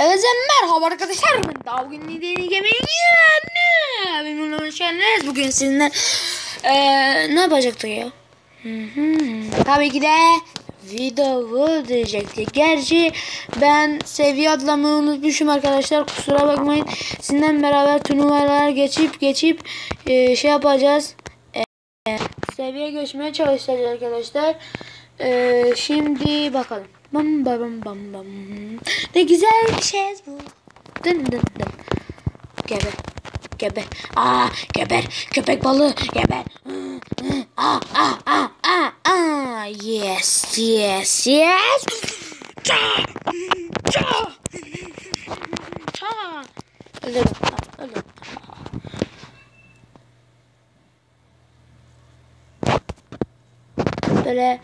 Evet merhaba arkadaşlar. Ben daha bugün yeni yemeği yiyen Benim hoş geldiniz bugün sizinle eee, ne yapacaktık ya? Hı hı. Tabii ki de video diyecektik Gerçi ben seviye atlamayı unutmuşum arkadaşlar kusura bakmayın Sizinle beraber turnuvalar geçip geçip eee, şey yapacağız Eee, Seviye geçmeye çalışacağız arkadaşlar Eee, Şimdi bakalım Bam bam bam bam. Ne güzel bir şey bu. Dın dın dın. Gebe. Gebe. Aa geber. Köpek balığı. Geber. Aa aa aa. Yes yes yes. Ça. Ça. Ça. Öldürdüm. Tamam, öldürdüm. Böyle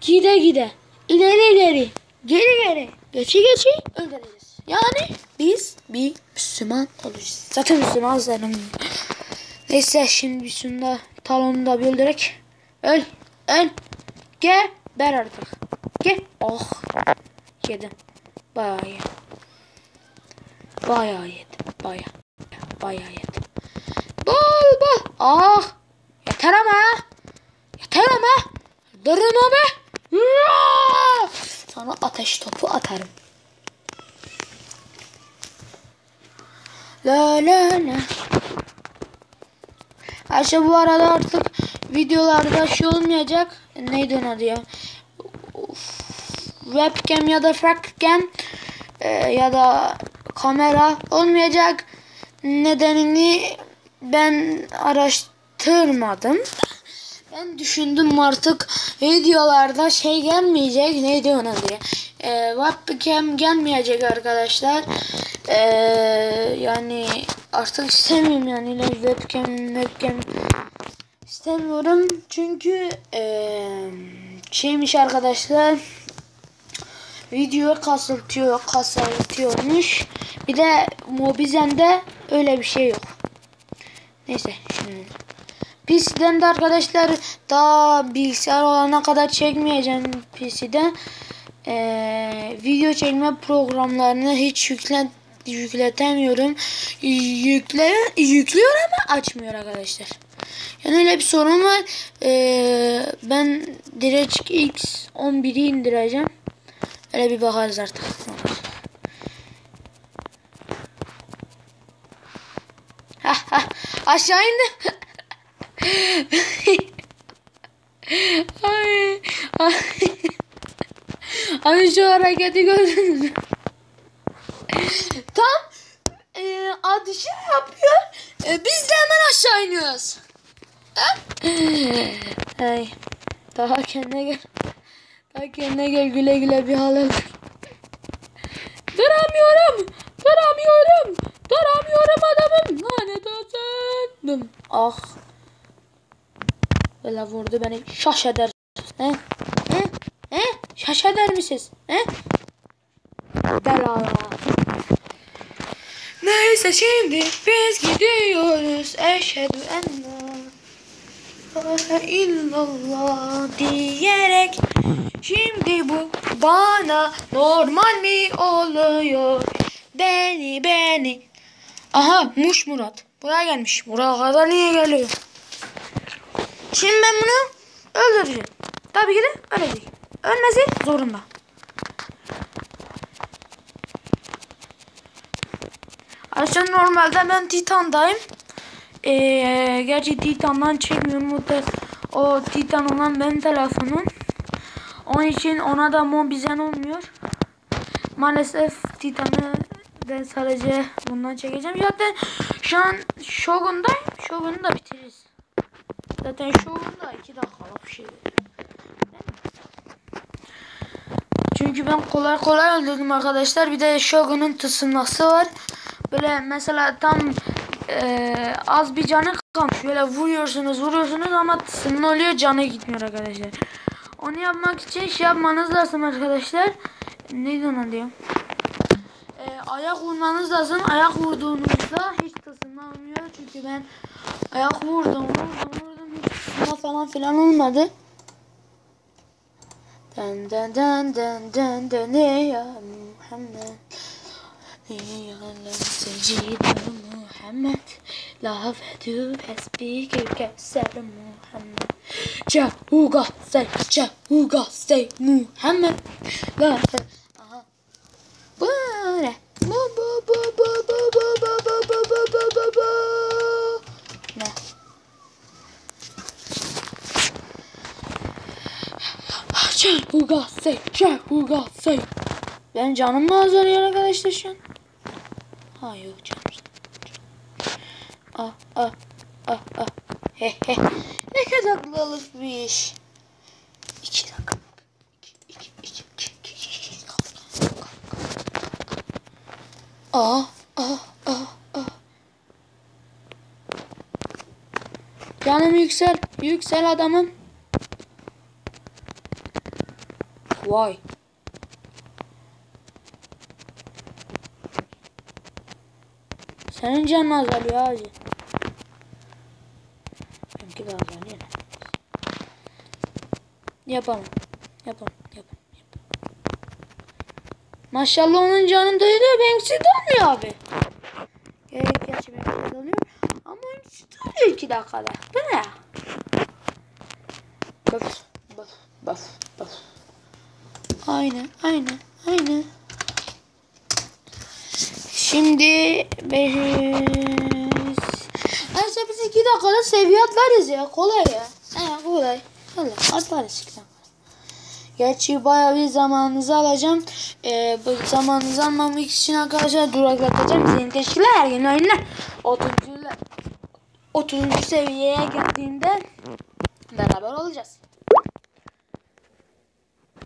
gide gide ileri ileri geri geri geçi geçi öldüreceğiz. Yani biz bir Müslüman olacağız. Zaten Müslümanız Neyse şimdi bir şunda talonu da bir öldürek. Öl öl geber artık. Ge oh yedim. Bayağı yedim. Bayağı yedim. Bayağı. Bayağı yedim. Bol bol. Ah. Yeter ama. Yeter ama. Durun. Hurra! Sana ateş topu atarım. La la la. Ayşe bu arada artık videolarda şey olmayacak. Neydi onun adı. Webcam ya da facecam e, ya da kamera olmayacak. Nedenini ben araştırmadım. Ben düşündüm artık videolarda şey gelmeyecek. Neydi ona diye. Ee, webcam gelmeyecek arkadaşlar. Ee, yani artık istemiyorum yani webcam webcam istemiyorum. Çünkü ee, şeymiş arkadaşlar video kasıltıyor kasıltıyormuş. Bir de Mobizen'de öyle bir şey yok. Neyse şimdi PC'den de arkadaşlar daha bilgisayar olana kadar çekmeyeceğim PC'den. Ee, video çekme programlarını hiç yükle, yükletemiyorum. Yükle, yüklüyor ama açmıyor arkadaşlar. Yani öyle bir sorun var. Ee, ben DirectX 11'i indireceğim. Öyle bir bakarız artık. Aşağı indim. ay, ay. Abi şu hareketi gördünüz? Tam e, adışım yapıyor. E, biz de hemen aşağı iniyoruz. Ay. Daha kendine gel. Daha kendine gel güle güle bir hal al. Duramıyorum. Duramıyorum. Duramıyorum adamım. Lanet olsun. Ah. Böyle vurdu beni. Şaş eder. He? He? He? Şaş eder misiniz? He? Delala. Neyse şimdi biz gidiyoruz. Eşhedü en la illallah diyerek Şimdi bu bana normal mi oluyor? Beni beni. Aha Muş Murat. Buraya gelmiş. Buraya kadar niye geliyor? Şimdi ben bunu öldüreceğim. Tabii ki de ölecek. Ölmesi zorunda. Arkadaşlar normalde ben Titan'dayım. Ee, gerçi Titan'dan çekmiyorum. O, da, o Titan olan benim telefonum. Onun için ona da mobizen olmuyor. Maalesef Titan'ı ben sadece bundan çekeceğim. Zaten şu an Shogun'dayım. Shogun'u da bitiririz. Zaten Shogun'da 2 dakikalık bir şey. Çünkü ben kolay kolay öldürdüm arkadaşlar. Bir de Shogun'un tısınması var. Böyle mesela tam e, az bir canı kalmış. Böyle vuruyorsunuz vuruyorsunuz ama tısının oluyor canı gitmiyor arkadaşlar. Onu yapmak için şey yapmanız lazım arkadaşlar. Neydi ona diyor? e, ayak vurmanız lazım. Ayak vurduğunuzda hiç ısınma olmuyor. Çünkü ben ayak vurdum, vurdum, vurdum. Hiç ısınma falan filan olmadı. Dın dın dın dın dın dın ya Muhammed Fedu hasbike kevser Muhammed Cahuga say Cahuga say Muhammed La fe Aha Bu ne Bu bu bu bu bu bu bu bu bu bu bu bu bu Ne Cahuga say Cahuga say Ben canım mı azalıyor arkadaşlar şu an? Ha yok canım. Ah ah ah ah. He he. Ne kadar tatlı bir iş. İki dakika. İki, iki, iki. Canım yüksel. Yüksel adamım. Vay. Senin canın azalıyor hacı. Benimki de azalıyor. Yapalım. Yapalım. Yapalım. yapalım. Maşallah onun canı doydu. Benimkisi dolmuyor abi. Gerek gerçi benimkisi doluyor. Ama öncesi doluyor iki dakikada. Bu ne ya? Bak. Bak. Bak. Bak. Aynen. Aynen. Aynen. Şimdi beş... Ayrıca biz iki dakikada seviye atlarız ya. Kolay ya. He kolay. Kolay. Atlarız iki dakika. Gerçi bayağı bir zamanınızı alacağım. Ee, bu zamanınızı almamak için arkadaşlar duraklatacağım. Senin teşkiler gün oyunlar. 30. 30. seviyeye geldiğinde beraber olacağız.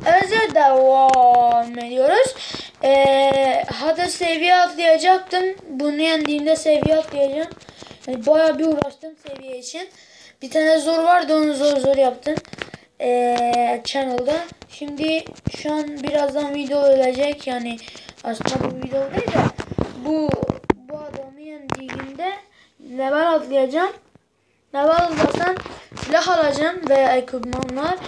Özel devam ediyoruz. Ee, hada seviye atlayacaktım. Bunu yendiğimde seviye atlayacağım. Yani bayağı bir uğraştım seviye için. Bir tane zor vardı onu zor zor yaptım. Ee, channel'da. Şimdi şu an birazdan video ölecek. Yani aslında bu video değil de bu bu adamı yendiğimde level atlayacağım. Level atlasam silah alacağım veya ekipmanlar.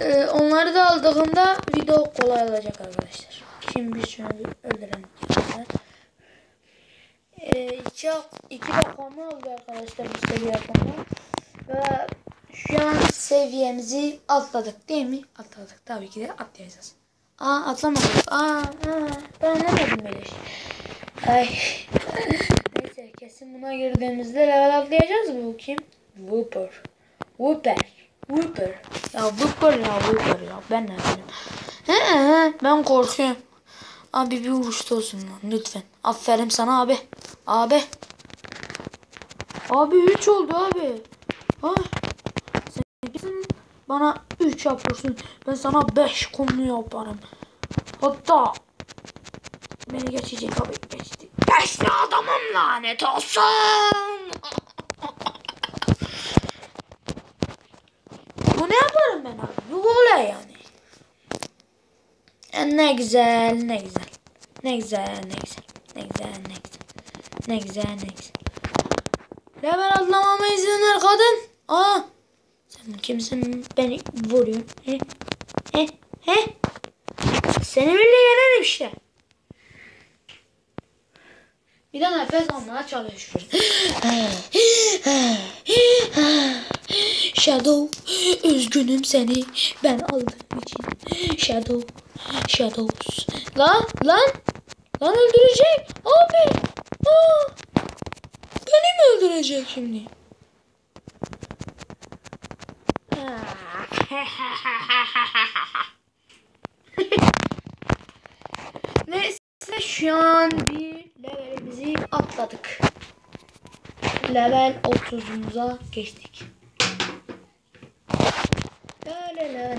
Ee, onları da aldığımda video kolay olacak arkadaşlar. Şimdi biz şunu bir öldürelim. Ee, iki, iki dakikamı oldu arkadaşlar bu seviye yapmama. Ve şu an seviyemizi atladık değil mi? Atladık. Tabii ki de atlayacağız. Aa atlamadık. Aa, aa ben anlamadım böyle şey. Ay. Neyse kesin buna girdiğimizde level atlayacağız. Bu kim? Whooper. Whooper. Whooper. Ya Whooper ya Whooper ya. Ben ne bileyim. He he ben korkuyorum. Abi bir vuruşta olsun lan lütfen. Aferin sana abi. Abi. Abi 3 oldu abi. Ay. Sen bana 3 yapıyorsun. Ben sana 5 konu yaparım. Hatta beni geçecek abi. Geçti. Geçti adamım lanet olsun. Bu ne yaparım ben abi? Yok yani. E, ne güzel, ne güzel. Ne güzel, ne güzel. Ne güzel, ne güzel. Ne güzel, ne güzel. Level atlamama izin ver kadın. Aa. Sen kimsin beni vuruyorsun? He? He? He? Seni bile yenerim işte. Bir de nefes almaya çalışıyorum. Shadow, üzgünüm seni ben aldığım için. Shadow, Shadows. Lan, lan, lan öldürecek. Abi, aa, beni mi öldürecek şimdi? Neyse şu an bir levelimizi atladık. Level 30'umuza geçtik. La la la la.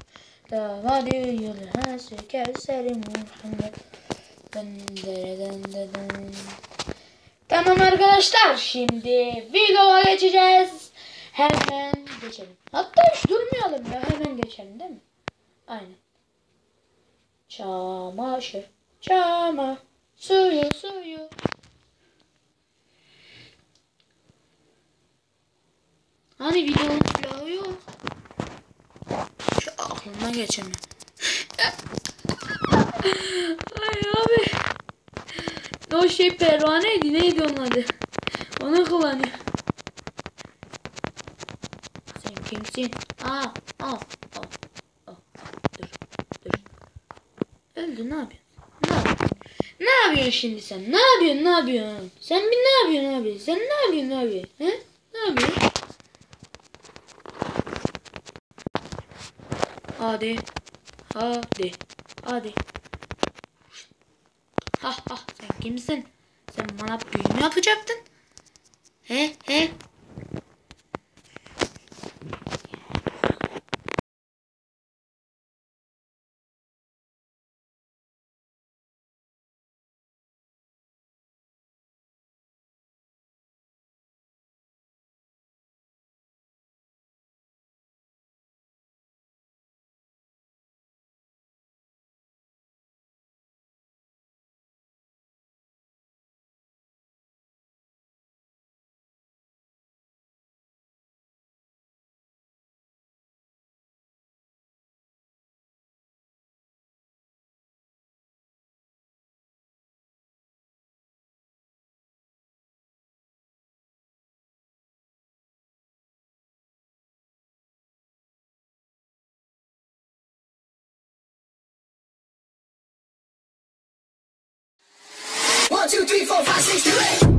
Muhammed Davadi yulhası kevseri Muhammed Tamam arkadaşlar şimdi videoya geçeceğiz. Hemen geçelim. Hatta hiç durmayalım ya hemen geçelim değil mi? Aynen. Çamaşır. Çama. Suyu suyu. Hani videonun silahı yok. Şu aklımdan geçemiyor. Ay abi. O şey pervaneydi neydi onun adı? Onu kullanıyor. Sen kimsin? Aa, aa, aa, aa. Dur, dur. Öldü ne yapıyorsun? Ne yapıyorsun? Ne yapıyorsun şimdi sen? Ne yapıyorsun? Ne yapıyorsun? Sen bir ne yapıyorsun abi? Sen ne yapıyorsun yapıyorsun? He? Ne yapıyorsun? Hadi. Hadi. Hadi. Ha ha sen kimsin? Sen bana büyü mü yapacaktın? He he. Five, six, three.